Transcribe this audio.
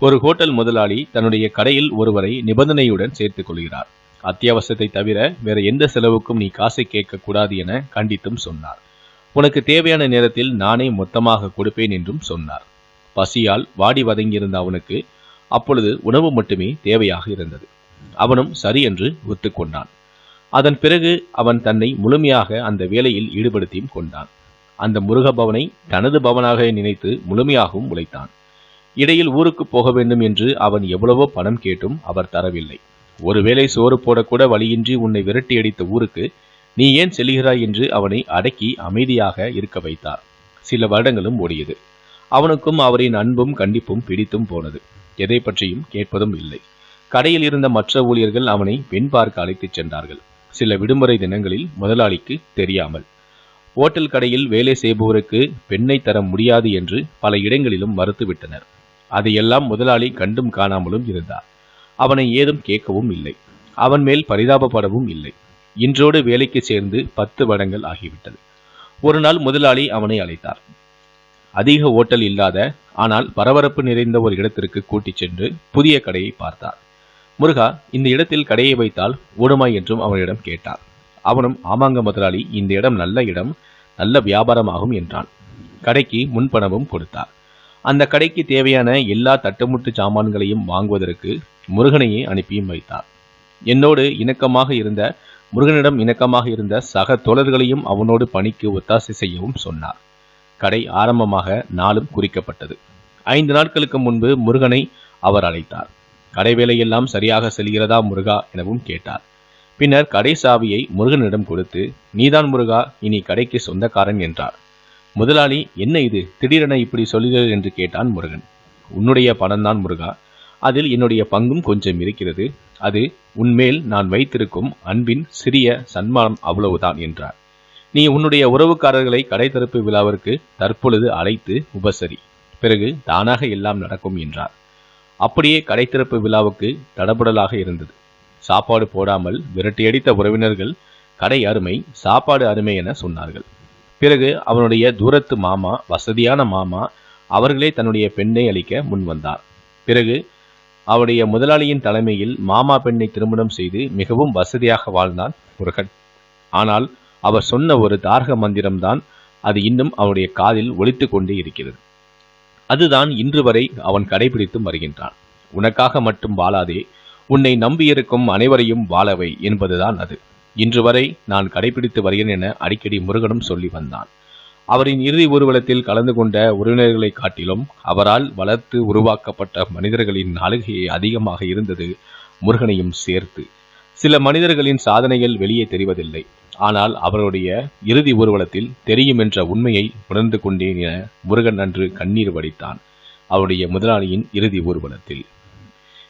ஒரு ஹோட்டல் முதலாளி தன்னுடைய கடையில் ஒருவரை நிபந்தனையுடன் சேர்த்துக் கொள்கிறார். அத்தியாவசியத்தை தவிர வேற எந்த செலவுக்கும் நீ காசை கேட்க கூடாது என கண்டித்தும் சொன்னார். உனக்கு தேவையான நேரத்தில் நானே மொத்தமாக கொடுப்பேன் என்றும் சொன்னார். பசியால் வாடி வதங்கியிருந்த அவனுக்கு அப்பொழுது உணவு மட்டுமே தேவையாக இருந்தது. அவனும் சரி என்று ஒத்துக்கொண்டான் அதன் பிறகு அவன் தன்னை முழுமையாக அந்த வேலையில் ஈடுபடுத்தியும் கொண்டான். அந்த முருக பவனை தனது பவனாக நினைத்து முழுமையாகவும் உழைத்தான். இடையில் ஊருக்கு போக வேண்டும் என்று அவன் எவ்வளவோ பணம் கேட்டும் அவர் தரவில்லை. ஒருவேளை சோறு போடக்கூட வழியின்றி உன்னை விரட்டி அடித்த ஊருக்கு நீ ஏன் செல்கிறாய் என்று அவனை அடக்கி அமைதியாக இருக்க வைத்தார். சில வருடங்களும் ஓடியது. அவனுக்கும் அவரின் அன்பும் கண்டிப்பும் பிடித்தும் போனது. எதை பற்றியும் கேட்பதும் இல்லை. கடையில் இருந்த மற்ற ஊழியர்கள் அவனை பெண் பார்க்க அழைத்துச் சென்றார்கள். சில விடுமுறை தினங்களில் முதலாளிக்கு தெரியாமல். ஓட்டல் கடையில் வேலை செய்பவருக்கு பெண்ணை தர முடியாது என்று பல இடங்களிலும் மறுத்துவிட்டனர். அதையெல்லாம் முதலாளி கண்டும் காணாமலும் இருந்தார். அவனை ஏதும் கேட்கவும் இல்லை. அவன் மேல் பரிதாபப்படவும் இல்லை. இன்றோடு வேலைக்கு சேர்ந்து பத்து வருடங்கள் ஆகிவிட்டது. ஒரு நாள் முதலாளி அவனை அழைத்தார். அதிக ஓட்டல் இல்லாத ஆனால் பரபரப்பு நிறைந்த ஒரு இடத்திற்கு கூட்டிச் சென்று புதிய கடையை பார்த்தார். முருகா இந்த இடத்தில் கடையை வைத்தால் ஓடுமா என்றும் அவனிடம் கேட்டார். அவனும் ஆமாங்க முதலாளி இந்த இடம் நல்ல இடம் நல்ல வியாபாரமாகும் என்றான். கடைக்கு முன்பணமும் கொடுத்தார். அந்த கடைக்கு தேவையான எல்லா தட்டுமுட்டு சாமான்களையும் வாங்குவதற்கு முருகனையே அனுப்பியும் வைத்தார். என்னோடு இணக்கமாக இருந்த முருகனிடம் இணக்கமாக இருந்த சக தோழர்களையும் அவனோடு பணிக்கு ஒத்தாசை செய்யவும் சொன்னார். கடை ஆரம்பமாக நாளும் குறிக்கப்பட்டது. ஐந்து நாட்களுக்கு முன்பு முருகனை அவர் அழைத்தார். கடை வேலையெல்லாம் சரியாக செல்கிறதா முருகா எனவும் கேட்டார். பின்னர் கடை சாவியை முருகனிடம் கொடுத்து நீதான் முருகா இனி கடைக்கு சொந்தக்காரன் என்றார். முதலாளி என்ன இது? திடீரென இப்படி சொல்லுகிறது என்று கேட்டான் முருகன். உன்னுடைய பணம்தான் முருகா. அதில் என்னுடைய பங்கும் கொஞ்சம் இருக்கிறது. அது உன்மேல் நான் வைத்திருக்கும் அன்பின் சிறிய சன்மானம் அவ்வளவுதான் என்றார். நீ உன்னுடைய உறவுக்காரர்களை கடை திறப்பு விழாவிற்கு தற்பொழுது அழைத்து உபசரி. பிறகு தானாக எல்லாம் நடக்கும் என்றார். அப்படியே கடை திறப்பு விழாவுக்கு தடபுடலாக இருந்தது. சாப்பாடு போடாமல் விரட்டியடித்த உறவினர்கள் கடை அருமை சாப்பாடு அருமை என சொன்னார்கள். பிறகு அவனுடைய தூரத்து மாமா வசதியான மாமா அவர்களே தன்னுடைய பெண்ணை அளிக்க முன் வந்தார். பிறகு அவருடைய முதலாளியின் தலைமையில் மாமா பெண்ணை திருமணம் செய்து மிகவும் வசதியாக வாழ்ந்தான் முருகன். ஆனால் அவர் சொன்ன ஒரு தாரக மந்திரம்தான் அது இன்னும் அவருடைய காதில் ஒழித்து கொண்டே இருக்கிறது. அதுதான் இன்று வரை அவன் கடைபிடித்தும் வருகின்றான். உனக்காக மட்டும் வாழாதே உன்னை நம்பியிருக்கும் அனைவரையும் வாழவை என்பதுதான் அது. இன்று வரை நான் கடைபிடித்து வருகிறேன் என அடிக்கடி முருகனும் சொல்லி வந்தான். அவரின் இறுதி ஊர்வலத்தில் கலந்து கொண்ட உறவினர்களை காட்டிலும் அவரால் வளர்த்து உருவாக்கப்பட்ட மனிதர்களின் அழுகை அதிகமாக இருந்தது முருகனையும் சேர்த்து. சில மனிதர்களின் சாதனைகள் வெளியே தெரிவதில்லை. ஆனால் அவருடைய இறுதி ஊர்வலத்தில் தெரியும் என்ற உண்மையை உணர்ந்து கொண்டேன் என முருகன் அன்று கண்ணீர் வடித்தான். அவருடைய முதலாளியின் இறுதி ஊர்வலத்தில்.